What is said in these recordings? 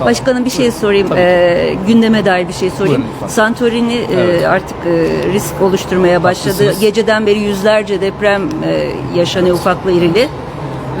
Başkanım bir şey sorayım. Ee, gündeme dair bir şey sorayım. Buyurun lütfen. Santorini e, Evet. artık e, risk oluşturmaya başladı. Haklısınız. Geceden beri yüzlerce deprem e, yaşanıyor ufaklı irili.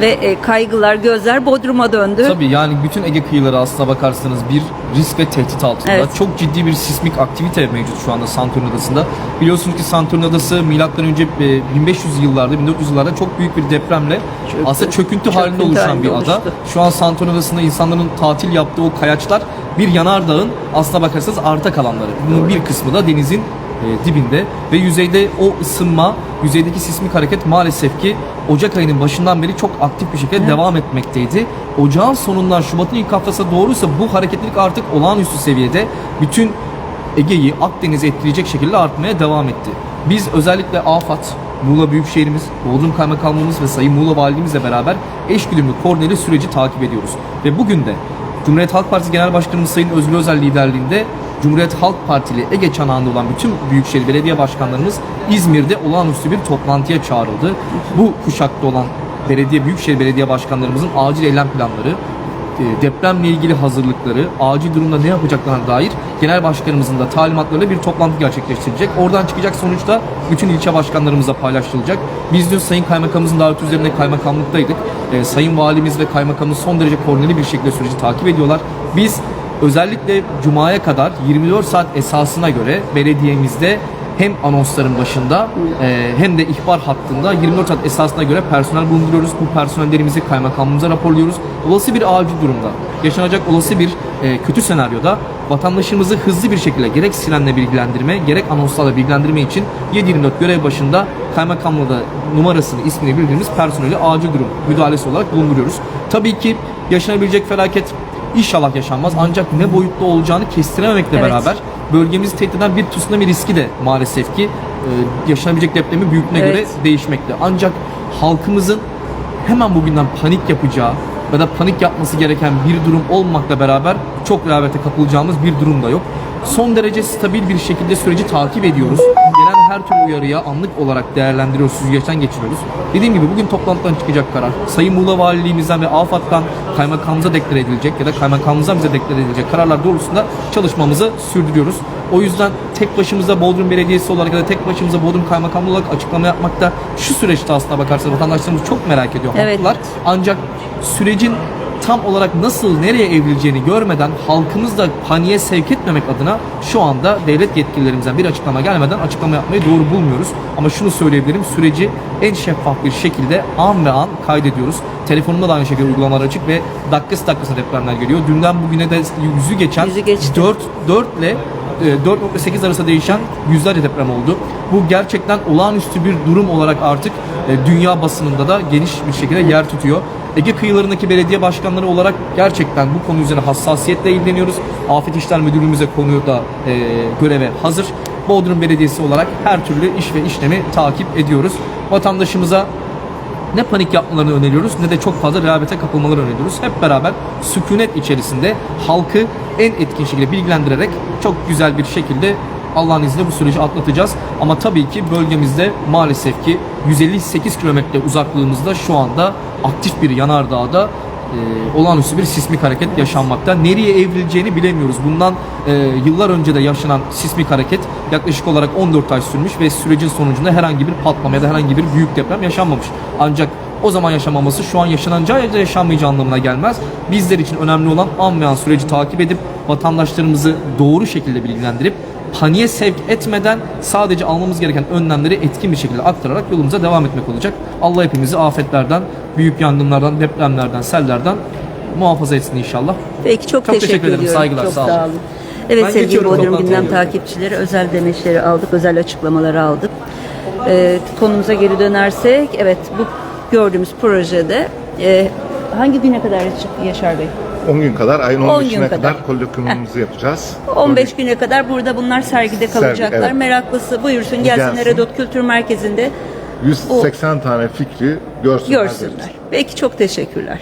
Ve e, kaygılar, gözler Bodrum'a döndü. Tabii yani bütün Ege kıyıları aslına bakarsanız bir risk ve tehdit altında. Evet. Çok ciddi bir sismik aktivite mevcut şu anda Santorini Adası'nda. Biliyorsunuz ki Santorini Adası milattan önce e, 1500 yıllarda, 1400 yıllarda çok büyük bir depremle Çöktü. aslında çöküntü, Çöküntü halinde oluşan halinde bir ada. oluştu. Şu an Santorini Adası'nda insanların tatil yaptığı o kayaçlar bir yanardağın aslına bakarsanız arta kalanları. Bunun bir kısmı da denizin e, dibinde ve yüzeyde o ısınma, yüzeydeki sismik hareket maalesef ki Ocak ayının başından beri çok aktif bir şekilde devam etmekteydi. Ocağın sonundan Şubat'ın ilk haftasına doğruysa bu hareketlilik artık olağanüstü seviyede bütün Ege'yi, Akdeniz'i etkileyecek şekilde artmaya devam etti. Biz özellikle AFAD, Muğla Büyükşehirimiz, Bodrum Kaymakamlığımız ve Sayın Muğla Valiliğimizle beraber eşgüdümlü koordineli süreci takip ediyoruz. Ve bugün de Cumhuriyet Halk Partisi Genel Başkanımız Sayın Özgür Özel liderliğinde Cumhuriyet Halk Partili Ege çanağında olan bütün büyükşehir belediye başkanlarımız İzmir'de olağanüstü bir toplantıya çağrıldı. Bu kuşakta olan belediye büyükşehir belediye başkanlarımızın acil eylem planları, e, depremle ilgili hazırlıkları, acil durumda ne yapacaklarına dair genel başkanımızın da talimatlarıyla bir toplantı gerçekleştirecek. Oradan çıkacak sonuçta bütün ilçe başkanlarımızla paylaşılacak. Biz dün Sayın Kaymakamımızın daveti üzerinde kaymakamlıktaydık. E, Sayın Valimiz ve Kaymakamımız son derece koordineli bir şekilde süreci takip ediyorlar. Biz özellikle Cuma'ya kadar 24 saat esasına göre belediyemizde hem anonsların başında e, hem de ihbar hattında 24 saat esasına göre personel bulunduruyoruz. Bu personellerimizi kaymakamımıza raporluyoruz. Olası bir acil durumda, yaşanacak olası bir e, kötü senaryoda vatandaşımızı hızlı bir şekilde gerek sirenle bilgilendirme, gerek anonslarla bilgilendirme için 7-24 görev başında kaymakamlığı numarasını, ismini bildiğimiz personeli acil durum müdahalesi olarak bulunduruyoruz. Tabii ki yaşanabilecek felaket inşallah yaşanmaz ancak ne boyutta olacağını kestirememekle Evet. beraber bölgemizi tehdit eden bir tsunami riski de maalesef ki e, yaşanabilecek depremin büyüklüğüne Evet. göre değişmekte. Ancak halkımızın hemen bugünden panik yapacağı ya da panik yapması gereken bir durum olmakla beraber çok rehavete kapılacağımız bir durum da yok. Son derece stabil bir şekilde süreci takip ediyoruz. Gelen her türlü uyarıya anlık olarak değerlendiriyoruz, süzgeçten geçiriyoruz. Dediğim gibi bugün toplantıdan çıkacak karar. Sayın Muğla Valiliğimizden ve AFAD'dan kaymakamımıza deklare edilecek ya da kaymakamımızdan bize deklare edilecek kararlar doğrultusunda çalışmamızı sürdürüyoruz. O yüzden tek başımıza Bodrum Belediyesi olarak ya da tek başımıza Bodrum Kaymakamlığı olarak açıklama yapmakta şu süreçte aslında bakarsanız vatandaşlarımız çok merak ediyor. Evet. haklılar. Ancak sürecin tam olarak nasıl nereye evrileceğini görmeden halkımızı da paniğe sevk etmemek adına şu anda devlet yetkililerimizden bir açıklama gelmeden açıklama yapmayı doğru bulmuyoruz. Ama şunu söyleyebilirim süreci en şeffaf bir şekilde an ve an kaydediyoruz. Telefonumda da aynı şekilde uygulamalar açık ve dakikası dakikasına depremler geliyor. Dünden bugüne de yüzü geçen Yüzü geçti. 4, 4 ile 4.8 arasında değişen yüzlerce deprem oldu. Bu gerçekten olağanüstü bir durum olarak artık e, dünya basınında da geniş bir şekilde yer tutuyor. Ege kıyılarındaki belediye başkanları olarak gerçekten bu konu üzerine hassasiyetle ilgileniyoruz. Afet İşler Müdürlüğümüze konuyu da e, göreve hazır. Bodrum Belediyesi olarak her türlü iş ve işlemi takip ediyoruz. Vatandaşımıza ne panik yapmalarını öneriyoruz ne de çok fazla rehavete kapılmalarını öneriyoruz. Hep beraber sükunet içerisinde halkı en etkin şekilde bilgilendirerek çok güzel bir şekilde Allah'ın izniyle bu süreci atlatacağız. Ama tabii ki bölgemizde maalesef ki 158 kilometre uzaklığımızda şu anda aktif bir yanardağda e, olağanüstü bir sismik hareket yaşanmakta. Nereye evrileceğini bilemiyoruz. Bundan e, yıllar önce de yaşanan sismik hareket yaklaşık olarak 14 ay sürmüş ve sürecin sonucunda herhangi bir patlama ya da herhangi bir büyük deprem yaşanmamış. Ancak o zaman yaşamaması şu an yaşanacağı ya da yaşanmayacağı anlamına gelmez. Bizler için önemli olan an ve an süreci takip edip vatandaşlarımızı doğru şekilde bilgilendirip paniğe sevk etmeden sadece almamız gereken önlemleri etkin bir şekilde aktararak yolumuza devam etmek olacak. Allah hepimizi afetlerden, büyük yangınlardan, depremlerden, sellerden muhafaza etsin inşallah. Peki çok, Çok teşekkür teşekkür, ederim, ediyorum. saygılar, çok sağ olun. sağ olun. Evet Ben sevgili Bodrum. Gündem takipçileri özel demeçleri aldık, özel açıklamaları aldık. Ee, konumuza geri dönersek, evet bu gördüğümüz projede e, hangi güne kadar Yaşar Bey? 10 gün kadar, ayın 10 15'ine gün kadar, kadar. kollokyumumuzu yapacağız. 15 güne kadar burada bunlar sergide kalacaklar. evet. Meraklısı buyursun gelsinler Gelsin. Redot Kültür Merkezi'nde 180 tane fikri görsünler. görsünler. Peki çok teşekkürler.